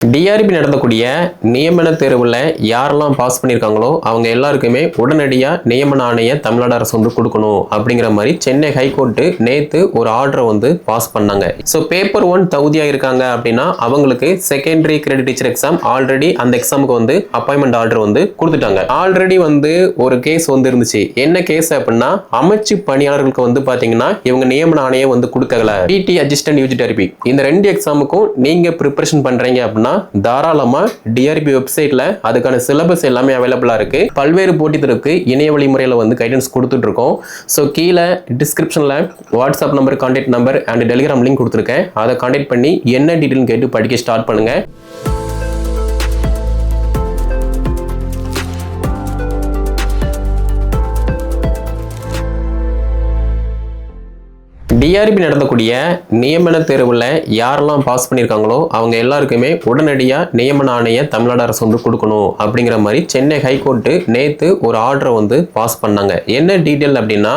TRP நடந்தக்கூடிய நியமன தேர்வில் யாரெல்லாம் பாஸ் பண்ணியிருக்காங்களோ அவங்க எல்லாருக்குமே உடனடியாக நியமன ஆணையை தமிழ்நாடு அரசு வந்து கொடுக்கணும் அப்படிங்கிற மாதிரி சென்னை ஹைகோர்ட்டு நேற்று ஒரு ஆர்டரை வந்து பாஸ் பண்ணாங்க. ஸோ பேப்பர் ஒன் தகுதியாக இருக்காங்க அப்படின்னா அவங்களுக்கு secondary credit teacher exam already அந்த எக்ஸாமுக்கு வந்து அப்பாயின்மெண்ட் ஆர்டர் வந்து கொடுத்துட்டாங்க. ஆல்ரெடி வந்து ஒரு கேஸ் வந்து இருந்துச்சு என்ன கேஸ் அப்படின்னா அமைச்சு பணியாளர்களுக்கு வந்து பார்த்தீங்கன்னா இவங்க நியமன ஆணையை வந்து கொடுக்கல. பிடி அசிஸ்டன்ட் யூஜி டெரபி இந்த ரெண்டு எக்ஸாமுக்கும் நீங்கள் ப்ரிப்பரேஷன் பண்ணுறீங்க அப்படின்னா தாராளமாக டிஆர்பி வெப்சைட்டில் அதுக்கான சிலபஸ் எல்லாமே அவைலபிளா இருக்கு. பல்வேறு போட்டித்தருக்கு இணைய வழிமுறையில் வந்து கைடன்ஸ் கொடுத்துட்ருக்கோம் ஸோ கீழே டிஸ்கிரிப்ஷனில் WhatsApp number contact number and Telegram link கொடுத்துருக்கேன். அதை கான்டாக்ட் பண்ணி என்ன டீட்டெயில் கேட்டு படிக்க ஸ்டார்ட் பண்ணுங்கள் டிஆர்பி நடத்தக்கூடிய நியமன தேர்வில் யாரெல்லாம் பாஸ் பண்ணியிருக்காங்களோ அவங்க எல்லாருக்குமே உடனடியாக நியமன ஆணையை தமிழ்நாடு அரசு வந்து கொடுக்கணும் அப்படிங்கிற மாதிரி சென்னை ஹைகோர்ட்டு நேற்று ஒரு ஆர்டரை வந்து பாஸ் பண்ணாங்க. என்ன டீட்டெயில் அப்படின்னா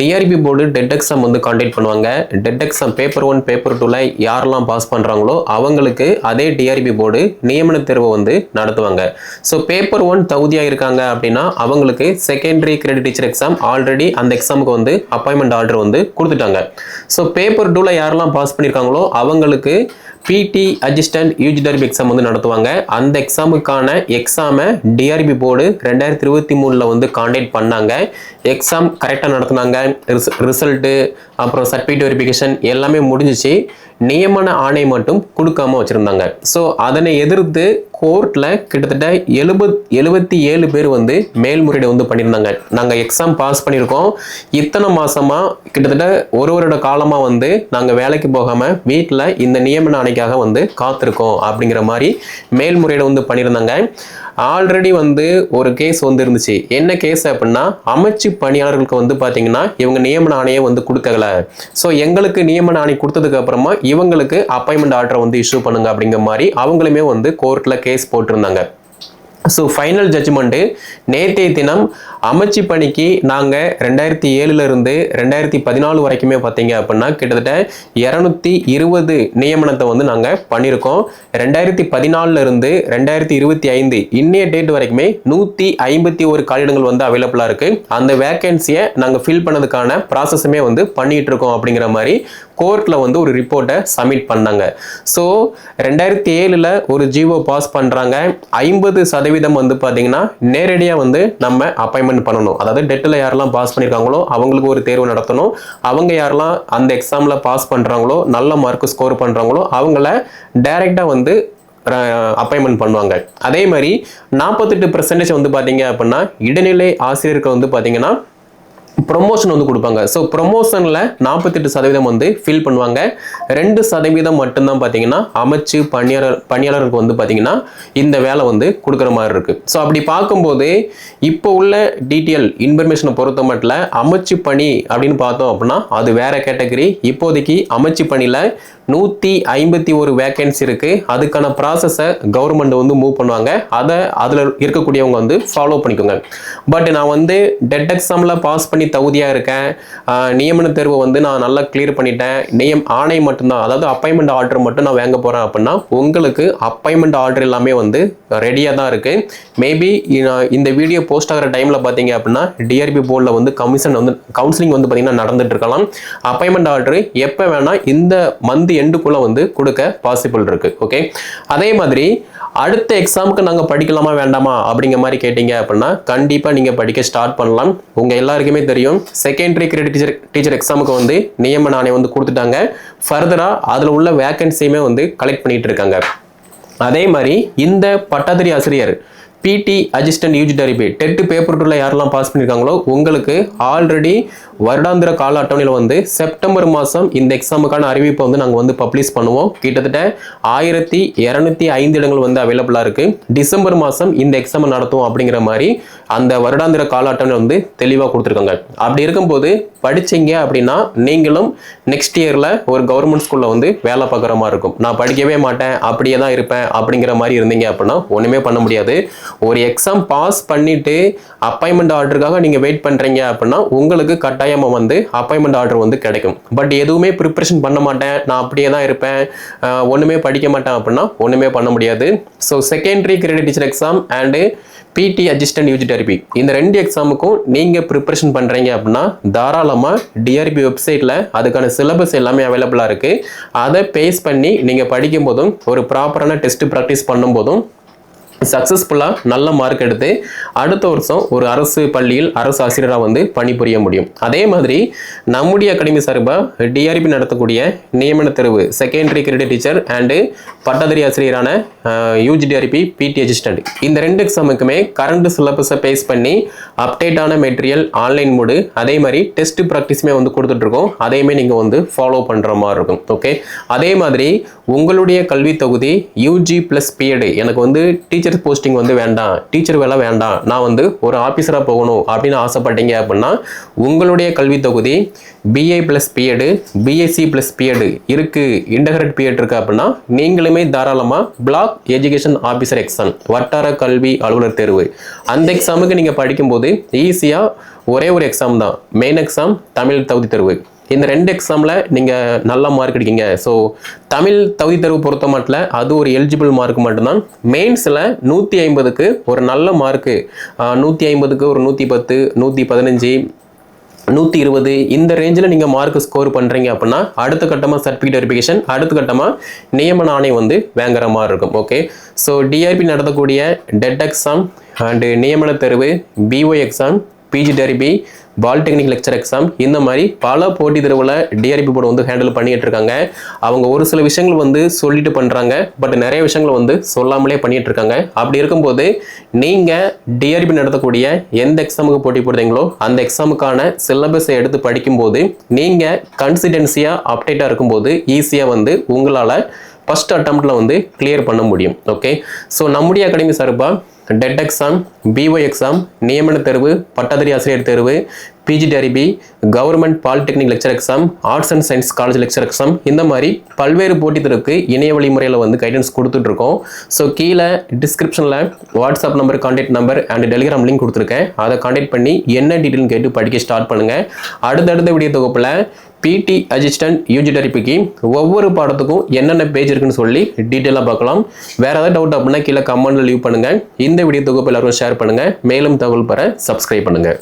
டிஆர்பி போர்டு டெட் எக்ஸாம் வந்து கான்டெக்ட் பண்ணுவாங்க. TET exam paper one paper டூவில் யாரெல்லாம் பாஸ் பண்ணுறாங்களோ அவங்களுக்கு அதே டிஆர்பி போர்டு நியமன தேர்வை வந்து நடத்துவாங்க. ஸோ பேப்பர் ஒன் தகுதியாக இருக்காங்க அப்படின்னா அவங்களுக்கு secondary credit teacher exam already அந்த எக்ஸாமுக்கு வந்து அப்பாயின்மெண்ட் ஆர்டர் வந்து கொடுத்துட்டாங்க. ஸோ பேப்பர் டூவில் யாரெல்லாம் பாஸ் பண்ணியிருக்காங்களோ அவங்களுக்கு பிடி அசிஸ்டன்ட் யூஜி டர்பி எக்ஸாம் வந்து நடத்துவாங்க. அந்த எக்ஸாமுக்கான எக்ஸாமை டிஆர்பி போர்டு ரெண்டாயிரத்தி இருபத்தி மூணில் வந்து காண்டாக்ட் பண்ணாங்க. எக்ஸாம் கரெக்டாக நடத்துனாங்க. ரிசல்ட்டு அப்புறம் சர்டிஃபிகேட் வெரிஃபிகேஷன் எல்லாமே முடிஞ்சிச்சு. நியமன ஆணை மட்டும் கொடுக்காம வச்சுருந்தாங்க. ஸோ அதனை எதிர்த்து கோர்ட்டில் கிட்டத்தட்ட எழுபத் எழுபத்தி ஏழு பேர் வந்து மேல்முறையீடு வந்து பண்ணியிருந்தாங்க. நாங்கள் எக்ஸாம் பாஸ் பண்ணியிருக்கோம். இத்தனை மாதமாக கிட்டத்தட்ட ஒரு வருட காலமாக வந்து நாங்கள் வேலைக்கு போகாமல் வீட்டில் இந்த நியமன ஆணைக்காக வந்து காத்திருக்கோம் அப்படிங்கிற மாதிரி மேல்முறையீடு வந்து பண்ணியிருந்தாங்க. ஆல்ரெடி வந்து ஒரு கேஸ் வந்து இருந்துச்சு என்ன கேஸ் அப்படின்னா அமைச்சு பணியாளர்களுக்கு வந்து பார்த்தீங்கன்னா இவங்க நியமன ஆணையை வந்து கொடுக்கல. ஸோ எங்களுக்கு நியமன ஆணை கொடுத்ததுக்கு அப்புறமா இவங்களுக்கு அப்பாயின்மெண்ட் ஆர்டரை வந்து இஷ்யூ பண்ணுங்க அப்படிங்கிற மாதிரி அவங்களுமே வந்து கோர்ட்டில் கேஸ் போட்டிருந்தாங்க. ஸோ ஃபைனல் ஜட்ஜ்மெண்ட்டு நேற்றைய தினம் அமைச்சு பணிக்கு நாங்கள் ரெண்டாயிரத்தி ஏழுலேருந்து ரெண்டாயிரத்தி பதினாலு வரைக்குமே பார்த்தீங்க அப்படின்னா கிட்டத்தட்ட இரநூத்தி இருபது நியமனத்தை வந்து நாங்கள் பண்ணியிருக்கோம். ரெண்டாயிரத்தி பதினாலிருந்து ரெண்டாயிரத்தி இருபத்தி ஐந்து இன்னைய டேட் வரைக்குமே நூற்றி ஐம்பத்தி ஒரு காலிடங்கள் வந்து அவைலபிளாக இருக்குது அந்த வேக்கன்சியை நாங்கள் ஃபில் பண்ணதுக்கான ப்ராசஸுமே வந்து பண்ணிகிட்டு இருக்கோம் அப்படிங்கிற மாதிரி கோர்ட்டில் வந்து ஒரு ரிப்போர்ட்டை சப்மிட் பண்ணாங்க. ஸோ ரெண்டாயிரத்தி ஏழில் ஒரு ஜிஓ பாஸ் பண்ணுறாங்க ஐம்பது சதவீதம் வந்து பார்த்தீங்கன்னா நேரடியாக வந்து நம்ம அப்பாயின்மெண்ட் பண்ணணும். அதாவது டெட்டில் யாரெல்லாம் பாஸ் பண்ணியிருக்காங்களோ அவங்களுக்கு ஒரு தேர்வு நடத்தணும். அவங்க யாரெல்லாம் அந்த எக்ஸாமில் பாஸ் பண்ணுறாங்களோ நல்ல மார்க் ஸ்கோர் பண்ணுறாங்களோ அவங்கள டைரெக்டாக வந்து அப்பாயின்மெண்ட் பண்ணுவாங்க. அதே மாதிரி நாற்பத்தெட்டு பர்சன்டேஜ் வந்து பார்த்தீங்க அப்படின்னா இடைநிலை ஆசிரியருக்கு வந்து பார்த்தீங்கன்னா ப்ரொமோஷன் வந்து கொடுப்பாங்க. ஸோ ப்ரொமோஷனில் நாற்பத்தெட்டு சதவீதம் வந்து ஃபில் பண்ணுவாங்க. ரெண்டு சதவீதம் மட்டும்தான் பார்த்தீங்கன்னா அமைச்சு பணியாளர் பணியாளருக்கு வந்து பார்த்தீங்கன்னா இந்த வேலை வந்து கொடுக்குற மாதிரி இருக்குது ஸோ அப்படி பார்க்கும்போது இப்போ உள்ள டீட்டெயில் இன்ஃபர்மேஷனை பொறுத்த மட்டும் அமைச்சு பணி அப்படின்னு பார்த்தோம் அப்படின்னா அது வேற கேட்டகரி இப்போதைக்கு அமைச்சு பணியில் நூற்றி ஐம்பத்தி ஒரு வேக்கன்சி இருக்குது அதுக்கான ப்ராசஸை கவர்மெண்ட் வந்து மூவ் பண்ணுவாங்க. அதை அதில் இருக்கக்கூடியவங்க வந்து ஃபாலோ பண்ணிக்கோங்க. பட் நான் வந்து டெட் எக்ஸாமில் பாஸ் பண்ணி தகுதியாக இருக்கேன். நியமன தேர்வு வந்து நான் நல்லா கிளியர் பண்ணிட்டேன். நியம் ஆணை மட்டும்தான். அதாவது அப்பாயின்மெண்ட் ஆர்டர் மட்டும் நான் வாங்க போகிறேன் அப்படின்னா உங்களுக்கு அப்பாயின்மெண்ட் ஆர்டர் எல்லாமே வந்து ரெடியாக தான் இருக்குது மேபி இந்த வீடியோ போஸ்ட் ஆகிற டைமில் பார்த்தீங்க அப்படின்னா டிஆர்பி போர்டில் வந்து கமிஷன் வந்து கவுன்சிலிங் வந்து பார்த்தீங்கன்னா நடந்துட்டு இருக்கலாம். அப்பாயின்மெண்ட் ஆர்டர் எப்போ வேணால் இந்த மந்த் எண்டுக்குள்ளே வந்து கொடுக்க பாசிபிள் இருக்குது ஓகே அதே மாதிரி அடுத்த எக்ஸாமுக்கு நாங்கள் படிக்கலாமா வேண்டாமா அப்படிங்கிற மாதிரி கேட்டிங்க அப்படின்னா கண்டிப்பாக நீங்கள் படிக்க ஸ்டார்ட் பண்ணலாம். உங்கள் எல்லாருக்குமே தெரியும். செகண்டரி கிரெடிட் டீச்சர் டீச்சர் எக்ஸாமுக்கு வந்து நியமன ஆணையம் வந்து கொடுத்துட்டாங்க. ஃபர்தராக அதில் உள்ள வேக்கன்சியுமே வந்து கலெக்ட் பண்ணிட்டு இருக்காங்க. அதே மாதிரி இந்த பட்டாதிரி ஆசிரியர் BT assistant UG TRB TET paper டூவில் யாரெல்லாம் பாஸ் பண்ணியிருக்காங்களோ உங்களுக்கு ஆல்ரெடி வருடாந்திர கால அட்டவணையில் வந்து செப்டம்பர் மாதம் இந்த எக்ஸாமுக்கான அறிவிப்பை வந்து நாங்கள் வந்து பப்ளிஷ் பண்ணுவோம். கிட்டத்தட்ட ஆயிரத்தி இரநூத்தி ஐந்து இடங்கள் வந்து அவைலபிளாக இருக்குது டிசம்பர் மாதம் இந்த எக்ஸாமை நடத்துவோம் அப்படிங்கிற மாதிரி அந்த வருடாந்திர கால அட்டவணை வந்து தெளிவாக கொடுத்துருக்காங்க. அப்படி இருக்கும்போது படிச்சீங்க அப்படின்னா நீங்களும் நெக்ஸ்ட் இயரில் ஒரு கவர்மெண்ட் ஸ்கூலில் வந்து வேலை பார்க்குற மாதிரி இருக்கும். நான் படிக்கவே மாட்டேன் அப்படியே தான் இருப்பேன் அப்படிங்கிற மாதிரி இருந்தீங்க அப்படின்னா ஒன்றுமே பண்ண முடியாது. ஒரு எக்ஸாம் பாஸ் பண்ணிட்டு அப்பாயின்மெண்ட் ஆர்டருக்காக நீங்கள் வெயிட் பண்ணுறீங்க அப்படின்னா உங்களுக்கு கட்டாயமாக வந்து அப்பாயின்மெண்ட் ஆர்டர் வந்து கிடைக்கும். பட் எதுவுமே ப்ரிப்ரேஷன் பண்ண மாட்டேன். நான் அப்படியே தான் இருப்பேன். ஒன்றுமே படிக்க மாட்டேன் அப்படின்னா ஒன்றுமே பண்ண முடியாது. So secondary credit teacher exam and BT assistant UG TRB இந்த ரெண்டு எக்ஸாமுக்கும் நீங்கள் ப்ரிப்பரேஷன் பண்ணுறீங்க அப்படின்னா தாராளமாக டிஆர்பி வெப்சைட்டில் அதுக்கான சிலபஸ் எல்லாமே அவைலபிளாக இருக்குது அதை பேஸ் பண்ணி நீங்கள் படிக்கும் போதும் ஒரு ப்ராப்பரான டெஸ்ட் ப்ராக்டிஸ் பண்ணும்போதும் சக்ஸஸ்ஃபுல்லாக நல்ல மார்க் எடுத்து அடுத்த வருஷம் ஒரு அரசு பள்ளியில் அரசு ஆசிரியராக வந்து பணிபுரிய முடியும். அதே மாதிரி நம்முடைய அகாடமி சார்பாக டிஆர்பி நடத்தக்கூடிய நியமன தேர்வு செகண்டரி கிரெடிட் டீச்சர் அண்டு பட்டதாரி ஆசிரியரான யூஜிடிஆர்பி பிடி அசிஸ்டன்ட் இந்த ரெண்டு எக்ஸாமுக்குமே கரண்ட் சிலபஸை பேஸ் பண்ணி அப்டேட்டான மெட்டீரியல் ஆன்லைன் மூடு அதே மாதிரி டெஸ்ட் ப்ராக்டிஸுமே வந்து கொடுத்துட்ருக்கோம் அதையுமே நீங்கள் வந்து ஃபாலோ பண்ணுற மாதிரி இருக்கும். ஓகே அதே மாதிரி உங்களுடைய கல்வி தொகுதி யூஜி ப்ளஸ் பிஎடு எனக்கு வந்து டீச்சர் போஸ்டிங் வந்து வேண்டாம். டீச்சர் வேலை வேண்டாம். நான் வந்து ஒரு ஆஃபீஸராக போகணும் அப்படின்னு ஆசைப்பட்டீங்க அப்படின்னா உங்களுடைய கல்வி தொகுதி BA plus B Ed BSc plus B Ed இருக்குது இன்டகிரேட் பிஎட் இருக்குது அப்படின்னா நீங்களுமே தாராளமாக பிளாக் எஜுகேஷன் ஆஃபீஸர் எக்ஸாம் வட்டார கல்வி அலுவலர் தேர்வு. அந்த எக்ஸாமுக்கு நீங்கள் படிக்கும்போது ஈஸியாக ஒரே ஒரு எக்ஸாம் தான். மெயின் எக்ஸாம் தமிழ் தகுதி தேர்வு. இந்த ரெண்டு எக்ஸாமில் நீங்கள் நல்ல மார்க் எடுக்கீங்க ஸோ தமிழ் தகுதி தேர்வு பொறுத்த மட்டும் அது ஒரு எலிஜிபிள் மார்க் மட்டும்தான். மெயின்ஸில் நூற்றி ஐம்பதுக்கு ஒரு நல்ல மார்க்கு நூற்றி ஐம்பதுக்கு ஒரு நூற்றி பத்து நூற்றி பதினஞ்சு நூற்றி இருபது இந்த ரேஞ்சில் நீங்கள் மார்க் ஸ்கோர் பண்ணுறீங்க அப்படின்னா அடுத்த கட்டமாக சர்டிஃபிகேட் வெரிஃபிகேஷன் அடுத்த கட்டமாக நியமன ஆணையம் வந்து வாங்குற மாதிரி இருக்கும். ஓகே ஸோ டிஆர்பி நடத்தக்கூடிய டெட் எக்ஸாம் அண்டு நியமன தேர்வு PO exam PG TRB polytechnic lecture exam இந்த மாதிரி பல போட்டி தேர்வில் டிஆர்பி போர்டு வந்து ஹேண்டில் பண்ணிட்டு இருக்காங்க அவங்க ஒரு சில விஷயங்கள் வந்து சொல்லிட்டு பண்ணுறாங்க பட் நிறைய விஷயங்கள் வந்து சொல்லாமலே பண்ணிட்டு இருக்காங்க அப்படி இருக்கும்போது நீங்கள் டிஆர்பி நடத்தக்கூடிய எந்த எக்ஸாமுக்கு போட்டி போடுறீங்களோ அந்த எக்ஸாமுக்கான சிலபஸை எடுத்து படிக்கும்போது நீங்கள் கன்சிடென்சியாக அப்டேட்டாக இருக்கும்போது ஈஸியாக வந்து உங்களால் ஃபஸ்ட் அட்டம்ப்டில் வந்து கிளியர் பண்ண முடியும் ஓகே ஸோ நம்முடைய அகாடமி சார்பாக டெட் எக்ஸாம் பிஓ எக்ஸாம் நியமன தேர்வு பட்டதாரி ஆசிரியர் தேர்வு PG TRB government polytechnic lecture exam arts and science college lecture exam இந்த மாதிரி பல்வேறு போட்டித் தேர்வுக்கு இணைய வழி முறையில் வந்து கைடன்ஸ் கொடுத்துட்ருக்கோம் ஸோ கீழே டிஸ்கிரிப்ஷனில் WhatsApp number contact number and Telegram link கொடுத்துருக்கேன். அதை கான்டாக்ட் பண்ணி என்ன டீட்டெயில்னு கேட்டு படிக்க ஸ்டார்ட் பண்ணுங்கள் அடுத்தடுத்த வீடியோ தொகுப்பில் பிடி அசிஸ்டன்ட் யூஜி டெரிபிக்கு ஒவ்வொரு பாடத்துக்கும் என்னென்ன பேஜ் இருக்குன்னு சொல்லி டீட்டெயிலாக பார்க்கலாம். வேறு ஏதாவது டவுட் அப்படின்னா கீழே கமெண்ட்டில் லீவ் பண்ணுங்கள் இந்த வீடியோ தொகுப்பு எல்லாரும் ஷேர் பண்ணுங்கள் மேலும் தகவல் பெற சப்ஸ்கிரைப் பண்ணுங்கள்